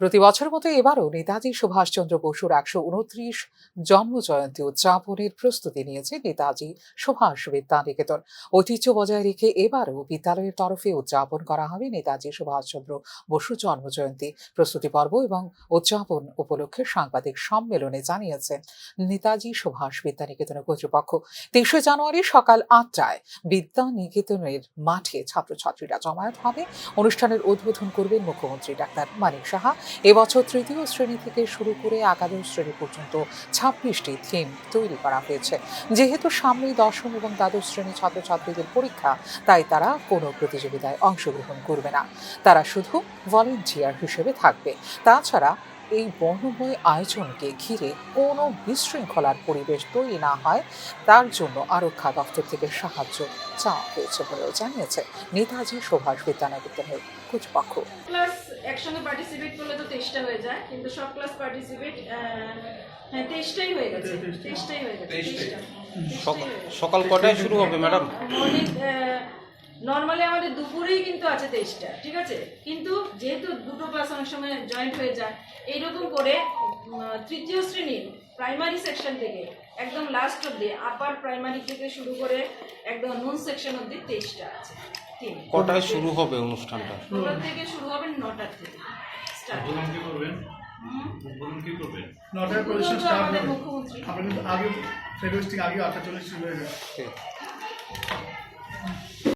প্রতি বছর মতো এবারও নেতাজি সুভাষচন্দ্র বসুর একশো উনত্রিশ জন্মজয়ন্তী উদযাপনের প্রস্তুতি নিয়েছে নেতাজি সুভাষ বিদ্যানিকেতন ঐতিহ্য বজায় রেখে এবারও বিদ্যালয়ের তরফে উদযাপন করা হবে নেতাজি সুভাষচন্দ্র বসু জন্মজয়ন্তী। প্রস্তুতি পর্ব এবং উদযাপন উপলক্ষে সাংবাদিক সম্মেলনে জানিয়েছেন নেতাজি সুভাষ বিদ্যানিকেতনের কর্তৃপক্ষ। তেইশে জানুয়ারি সকাল আটটায় বিদ্যানিকেতনের মাঠে ছাত্রছাত্রীরা জমায়েত হবে। অনুষ্ঠানের উদ্বোধন করবেন মুখ্যমন্ত্রী ডাক্তার মানিক সাহা এবছর তৃতীয় শ্রেণি থেকে শুরু করে একাদশ শ্রেণি পর্যন্ত ছাব্বিশটি থিম তৈরি করা হয়েছে। যেহেতু সামনেই দশম এবং দ্বাদশ শ্রেণির ছাত্রছাত্রীদের পরীক্ষা, তাই তারা কোনো প্রতিযোগিতায় অংশগ্রহণ করবে না। তারা শুধু ভলেন্টিয়ার হিসেবে থাকবে। তাছাড়া এই বর্ণময় আয়োজনকে ঘিরে কোনো বিশৃঙ্খলার পরিবেশ তৈরি না হয় তার জন্য আরক্ষা দপ্তর থেকে সাহায্য চাওয়া হয়েছে বলেও জানিয়েছে নেতাজি সুভাষ বিদ্যানিকেতনের কর্তৃপক্ষ ক্লাস একসঙ্গে পার্টিসিপেট করলে তো তেইশটা হয়ে যায় কিন্তু সব ক্লাস পার্টিসিপেট হ্যাঁ তেইশটাই হয়ে গেছে তেইশটাই হয়ে গেছে সকাল কটায় শুরু হবে ম্যাডাম? মর্নিং নর্মালি আমাদের দুপুরেই কিন্তু আছে তেইশটা ঠিক আছে? কিন্তু যেহেতু দুটো ক্লাস অনেক সময় জয়েন্ট হয়ে যায় এইরকম করে তৃতীয় শ্রেণির প্রাইমারি সেকশন থেকে একদম লাস্ট অব্দি আপার প্রাইমারি থেকে শুরু করে একদম নুন সেকশন অব্দি তেইশটা আছে। তিন। কটায় শুরু হবে অনুষ্ঠানটা? ওগুলো থেকে শুরু হবে নটার থেকে। নটার পজিশন স্টার্ট হবে। আগে ফেরোস্টিং আগে আটটা চল্লিশ শুরু হয়ে।